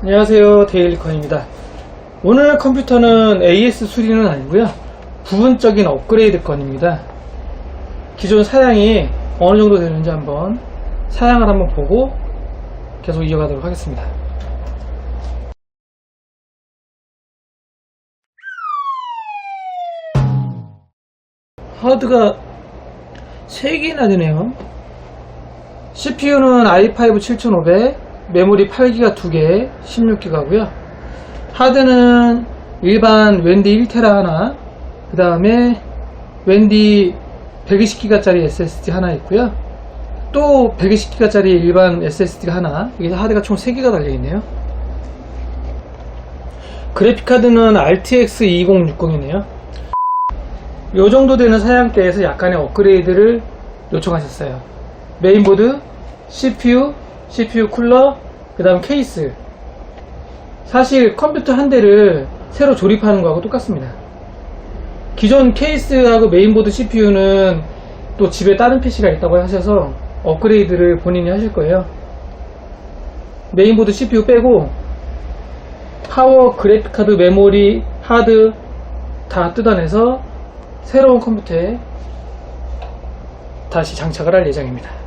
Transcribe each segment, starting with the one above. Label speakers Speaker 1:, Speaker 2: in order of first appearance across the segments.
Speaker 1: 안녕하세요. 데일리컨입니다. 오늘 컴퓨터는 AS 수리는 아니고요. 부분적인 업그레이드 건입니다. 기존 사양이 어느 정도 되는지 한번 사양을 한번 보고 계속 이어가도록 하겠습니다. 하드가 3개나 되네요. CPU는 i5 7500, 메모리 8기가 2개, 16기가고요. 하드는 일반 웬디 1테라 하나, 그 다음에 웬디 120기가짜리 SSD 하나 있고요. 또 120기가짜리 일반 SSD가 하나, 여기서 하드가 총 3개가 달려있네요. 그래픽카드는 RTX 2060이네요. 요 정도 되는 사양대에서 약간의 업그레이드를 요청하셨어요. 메인보드, CPU, CPU 쿨러, 그 다음 케이스. 사실 컴퓨터 한 대를 새로 조립하는 거하고 똑같습니다. 기존 케이스하고 메인보드 CPU는 또 집에 다른 PC가 있다고 하셔서 업그레이드를 본인이 하실 거예요. 메인보드 CPU 빼고 파워, 그래픽카드, 메모리, 하드 다 뜯어내서 새로운 컴퓨터에 다시 장착을 할 예정입니다.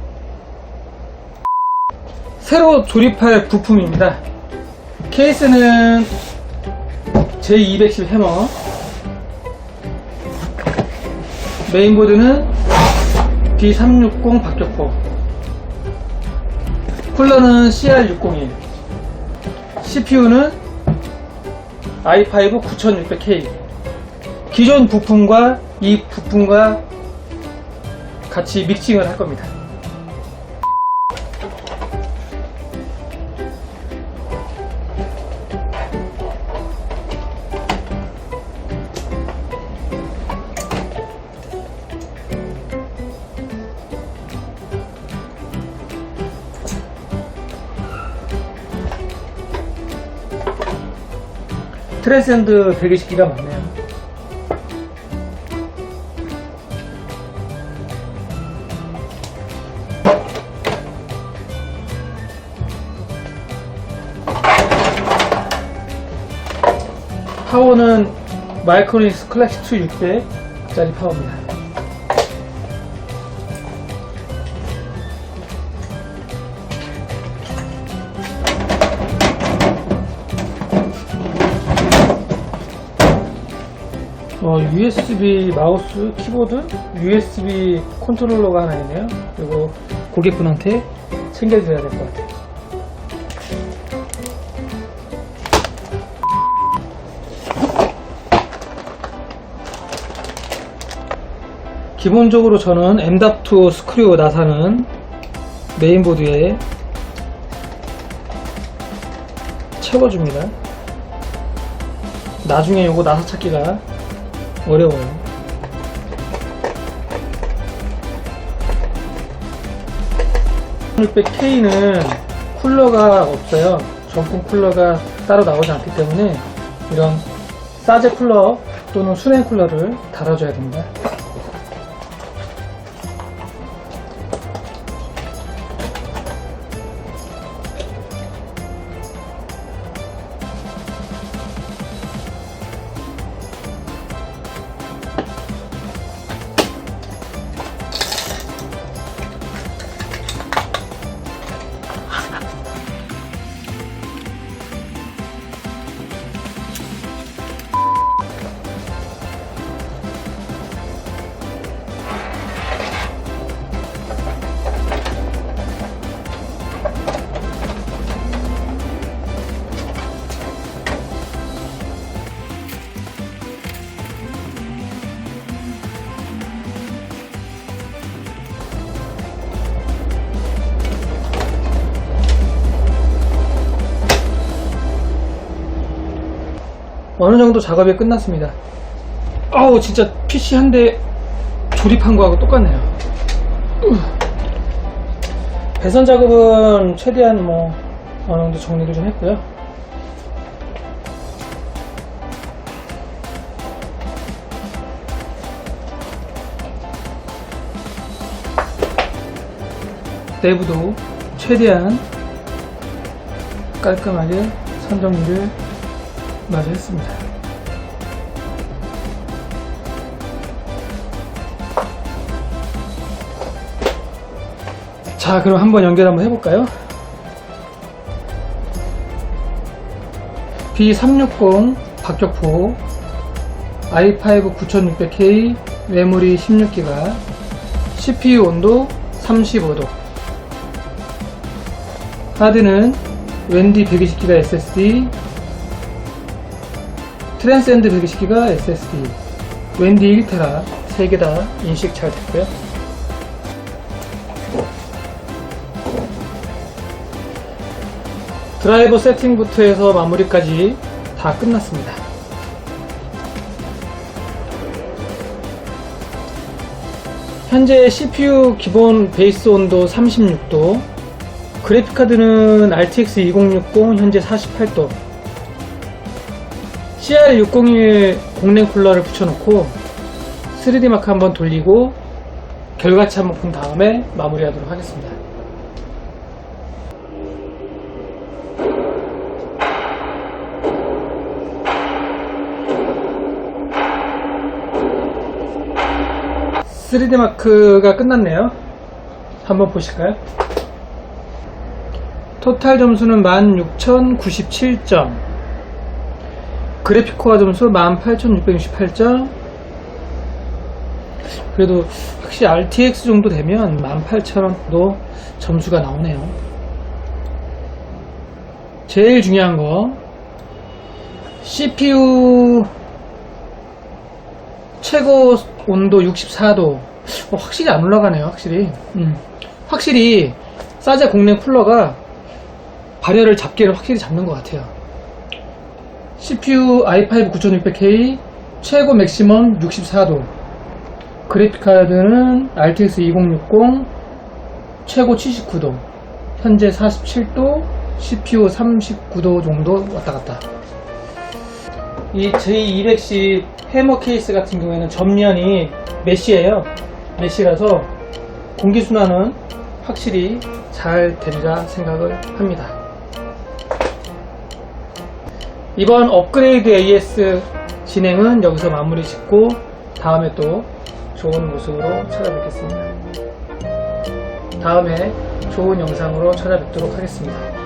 Speaker 1: 새로 조립할 부품입니다. 케이스는 J210 해머 메인보드는 B360 박격포 쿨러는 CR601 CPU는 i5 9600K 기존 부품과 이 부품과 같이 믹싱을 할 겁니다. 트랜스cen드 120기가 많네요. 파워는 마이크로닉스 클래식 2 600짜리 파워입니다. 어, USB 마우스, 키보드, USB 컨트롤러가 하나 있네요. 그리고 고객분한테 챙겨드려야 될 것 같아요. 기본적으로 저는 M.2 스크류 나사는 메인보드에 채워줍니다. 나중에 요거 나사 찾기가 어려워요. K는 쿨러가 없어요. 전품 쿨러가 따로 나오지 않기 때문에 이런 사제 쿨러 또는 수냉 쿨러를 달아줘야 됩니다. 어느 정도 작업이 끝났습니다. 아우 진짜 PC 한 대 조립한 거하고 똑같네요. 으. 배선 작업은 최대한 뭐 어느 정도 정리를 좀 했고요. 내부도 최대한 깔끔하게 선정리를 마저 했습니다. 자, 그럼 한번 연결 한번 해볼까요? B360 박격포 i5 9600K 메모리 16기가 CPU 온도 35도 하드는 웬디 120기가 SSD 트랜스엔드 120기가 SSD 웬디 1테라 3개 다 인식 잘 됐고요. 드라이버 세팅부터 해서 마무리까지 다 끝났습니다. 현재 CPU 기본 베이스 온도 36도, 그래픽카드는 RTX 2060 현재 48도, CR601 공랭 쿨러를 붙여놓고 3D 마크 한번 돌리고 결과치 한번 본 다음에 마무리하도록 하겠습니다. 쓰 3D 마크가 끝났네요. 한번 보실까요? 토탈 점수는 16,097점. 그래픽 코어 점수 18,668점. 그래도 확실히 RTX 정도 되면 18,000원도 점수가 나오네요. 제일 중요한 거 CPU 최고 온도 64도 어, 확실히 안 올라가네요 확실히 음. 확실히 사제 공랭 쿨러가 발열을 잡기를 확실히 잡는 것 같아요 CPU i5 9600K 최고 맥시멈 64도 그래픽카드는 RTX 2060 최고 79도 현재 47도 CPU 39도 정도 왔다 갔다 이 J210 해머 케이스 같은 경우에는 전면이 메쉬예요. 메쉬라서 공기순환은 확실히 잘 되리라 생각을 합니다. 이번 업그레이드 AS 진행은 여기서 마무리 짓고 다음에 또 좋은 모습으로 찾아뵙겠습니다. 다음에 좋은 영상으로 찾아뵙도록 하겠습니다.